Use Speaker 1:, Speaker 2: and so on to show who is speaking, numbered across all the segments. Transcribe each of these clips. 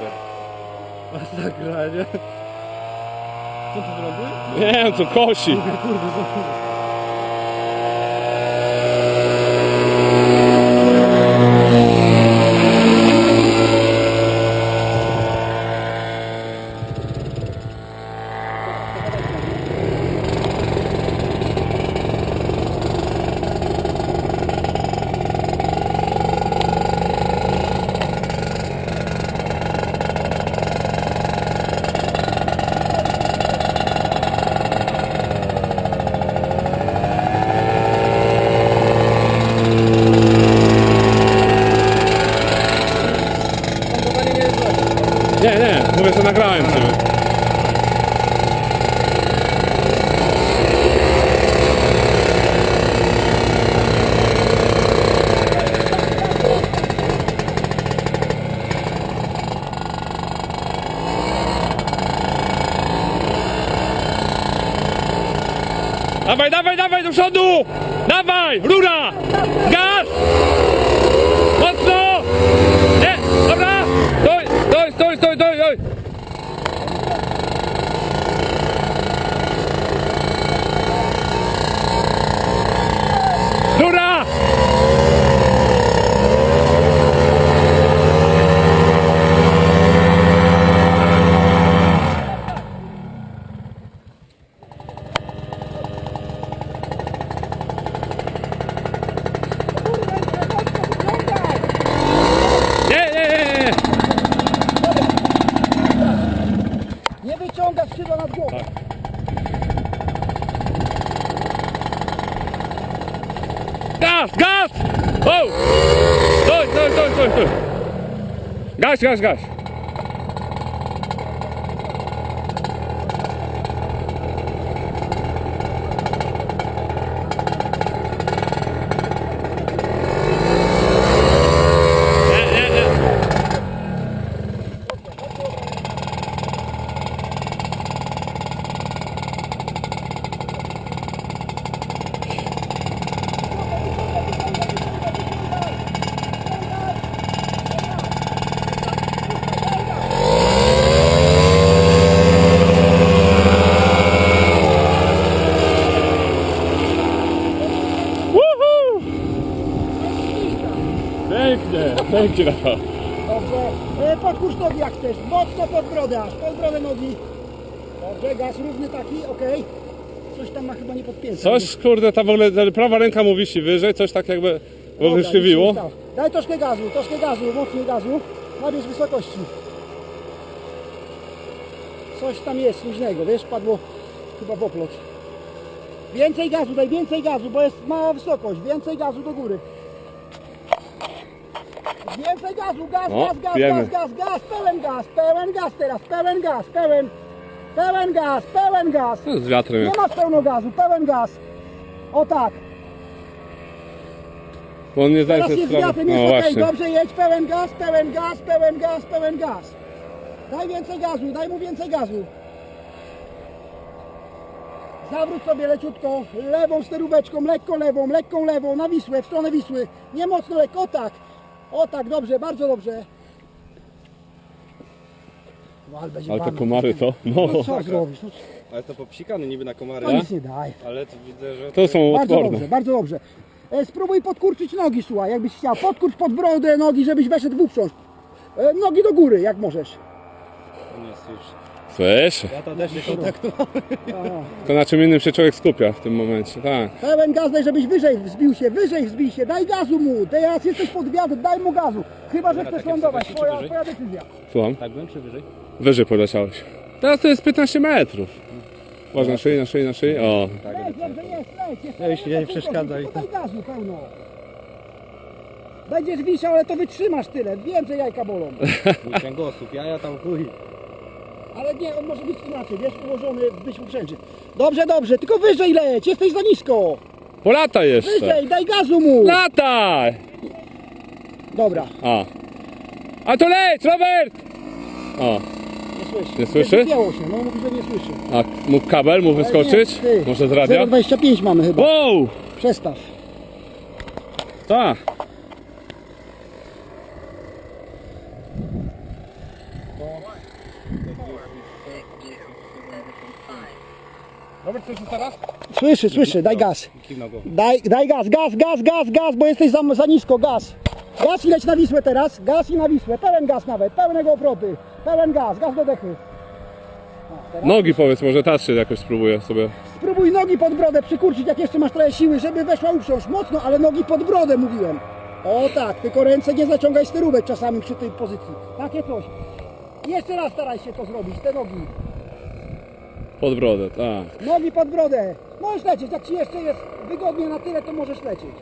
Speaker 1: super.
Speaker 2: Masakra, nie? Co ty zrobił?
Speaker 3: Nie wiem, co kosi.
Speaker 2: Kurde, co? Lądowanie
Speaker 3: że nagrałem sobie. Dawaj, dawaj, dawaj do przodu! Dawaj, rura! Gaz! газ, газ! Оу! Стой, стой, стой, стой, стой! Газ, газ, газ! Pięknie, pięknie Rafał.
Speaker 2: Dobrze. E, podkurz nogi jak chcesz. Mocno pod brodę aż. Pod brodę nogi. Dobrze, gaz równy taki, okej. Coś tam ma chyba nie podpięte.
Speaker 3: Coś kurde, ta w ogóle ta prawa ręka mu wisi wyżej, coś tak jakby
Speaker 2: Dobra,
Speaker 3: wykrzywiło.
Speaker 2: nic się stało. Daj troszkę gazu, troszkę gazu, mocniej gazu. Nabierz wysokości. Coś tam jest luźnego, wiesz, padło chyba w oplot. Więcej gazu, daj więcej gazu, bo jest mała wysokość. Więcej gazu do góry. Więcej gazu, gaz,
Speaker 3: No,
Speaker 2: gaz, gaz,
Speaker 3: wiemy.
Speaker 2: gaz, gaz, gaz, pełen gaz, pełen gaz teraz, pełen gaz, pełen, pełen gaz, pełen gaz.
Speaker 3: No, Z wiatrem
Speaker 2: Nie
Speaker 3: jest.
Speaker 2: masz pełno gazu, pełen gaz. O tak.
Speaker 3: Bo on nie zdaje
Speaker 2: Teraz
Speaker 3: sobie
Speaker 2: jest
Speaker 3: sprawy.
Speaker 2: wiatrem,
Speaker 3: No
Speaker 2: jest okej,
Speaker 3: właśnie.
Speaker 2: dobrze jedź, pełen gaz, pełen gaz, pełen gaz, pełen gaz. Daj więcej gazu, daj mu więcej gazu. Zawróć sobie leciutko, lewą steróweczką, lekko lewą, lekką lewą, na Wisłę, w stronę Wisły. Nie mocno lekko, o tak. O tak, dobrze, bardzo dobrze. No, ale będzie
Speaker 3: Ale te
Speaker 2: pan-
Speaker 3: komary to, no.
Speaker 2: No co zrobisz? No,
Speaker 1: Ale to popsikany niby na komary.
Speaker 2: to nic nie daj.
Speaker 1: Ale to widzę, że...
Speaker 3: To są
Speaker 2: Bardzo
Speaker 3: odporne.
Speaker 2: dobrze, bardzo dobrze. E, spróbuj podkurczyć nogi, słuchaj, jakbyś chciał. Podkurcz pod brodę nogi, żebyś weszedł w uprząż. E, nogi do góry, jak możesz.
Speaker 1: Nie, słyszę.
Speaker 3: Słysz?
Speaker 1: Ja to też nie kontaktowałem.
Speaker 3: To na czym innym się człowiek skupia w tym momencie, tak.
Speaker 2: Pełen gaz, daj, żebyś wyżej wzbił się, wyżej wzbij się, daj gazu mu. Teraz jesteś pod wiatr, daj mu gazu. Chyba, że
Speaker 1: Dobra,
Speaker 2: chcesz
Speaker 1: takie
Speaker 2: lądować, twoja,
Speaker 1: wyżej?
Speaker 2: twoja decyzja.
Speaker 3: Słucham?
Speaker 1: Tak byłem czy wyżej?
Speaker 3: Wyżej poleciałeś. Teraz to jest 15 metrów. Uważaj na szyi, na szyi, na szyi. O.
Speaker 2: Leć, dobrze jest, leć. Jest,
Speaker 1: Weź, nie przeszkadzaj.
Speaker 2: Daj gazu pełno. Będziesz wisiał, ale to wytrzymasz tyle. Wiem, że jajka bolą.
Speaker 1: Mój kręgosłup, ja, ja tam chuj.
Speaker 2: Ale nie, on może być inaczej, wiesz, ułożony być uprzęży. Dobrze, dobrze, tylko wyżej leć, jesteś za nisko.
Speaker 3: Po lata jeszcze.
Speaker 2: Wyżej, daj gazu mu.
Speaker 3: Lataj!
Speaker 2: Dobra,
Speaker 3: A. A to leć, Robert! O.
Speaker 2: nie słyszy.
Speaker 3: Nie słyszy?
Speaker 2: Wypięło się, no mówi, że nie słyszy.
Speaker 3: A mógł kabel mu wyskoczyć?
Speaker 2: Ty.
Speaker 3: Może z radia?
Speaker 2: 0,25 mamy chyba.
Speaker 3: Wow!
Speaker 2: Przestaw.
Speaker 3: Tak. Robert, coś już teraz?
Speaker 2: Słyszy, słyszy, daj gaz. Daj, daj gaz, gaz, gaz, gaz, gaz, bo jesteś za, za nisko, gaz. Gaz i leć na Wisłę teraz, gaz i na Wisłę, pełen gaz nawet, pełnego obroty, pełen gaz, gaz do dechy. Teraz
Speaker 3: Nogi powiedz, może się jakoś spróbuję sobie.
Speaker 2: Spróbuj nogi pod brodę przykurczyć, jak jeszcze masz trochę siły, żeby weszła uprząż. Mocno, ale nogi pod brodę mówiłem. O tak, tylko ręce nie zaciągaj sterówek czasami przy tej pozycji. Takie coś. Jeszcze raz staraj się to zrobić, te nogi.
Speaker 3: Pod brodę, tak.
Speaker 2: Nogi pod brodę. Możesz lecieć, jak ci jeszcze jest wygodnie na tyle, to możesz lecieć.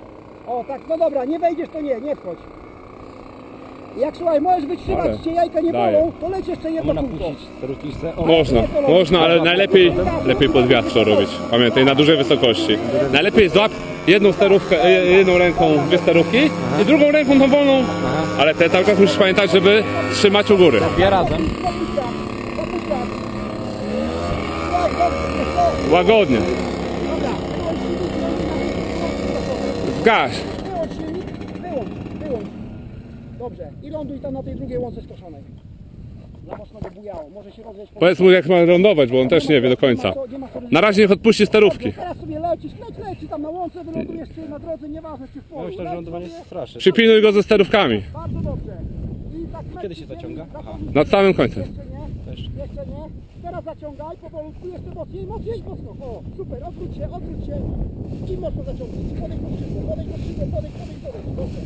Speaker 2: O tak, no dobra, nie wejdziesz to nie, nie wchodź. Jak słuchaj, możesz wytrzymać,
Speaker 3: Ale
Speaker 2: cię jajka nie
Speaker 3: daję.
Speaker 2: bolą, to leć jeszcze jedno kółko.
Speaker 1: O,
Speaker 3: Można, można, ale najlepiej lepiej pod wiatr to robić. Pamiętaj, na dużej wysokości. Najlepiej złap jedną sterówkę, e, jedną ręką dwie sterówki i drugą ręką tą wolną, ale te cały czas musisz pamiętać, żeby trzymać u góry.
Speaker 1: dwie razem.
Speaker 2: Zapuszczam, zapuszczam. Słuchaj, dobrze,
Speaker 3: Łagodnie.
Speaker 2: Dobra, wyłącz silnik, wyłącz
Speaker 3: Gaś.
Speaker 2: Wyłącz silnik, wyłącz, wyłącz. Dobrze, i ląduj tam na tej drugiej łące skoszonej. Za mocno go bujało, może się rozejść po...
Speaker 3: Powiedz mu jak ma lądować, bo on też nie wie do końca. Na razie niech odpuści sterówki.
Speaker 2: Teraz sobie lecisz, leć, leć, tam na łące wylądujesz czy na drodze, nieważne czy w polu.
Speaker 1: Ja myślę, że
Speaker 2: Leć
Speaker 1: lądowanie
Speaker 2: sobie.
Speaker 1: jest straszne.
Speaker 3: Przypiluj go ze sterówkami.
Speaker 2: Bardzo dobrze. I tak
Speaker 1: Kiedy się zaciąga? Aha.
Speaker 3: Nad samym końcem.
Speaker 2: Jeszcze nie. Teraz zaciągaj powolutku, jeszcze mocniej, mocniej, mocno. O, super, odwróć się, odwróć się i mocno zaciągnij. Podejdź pod szybę, podejdź pod szybę, podejdź, podejdź, podejdź. Dobrze.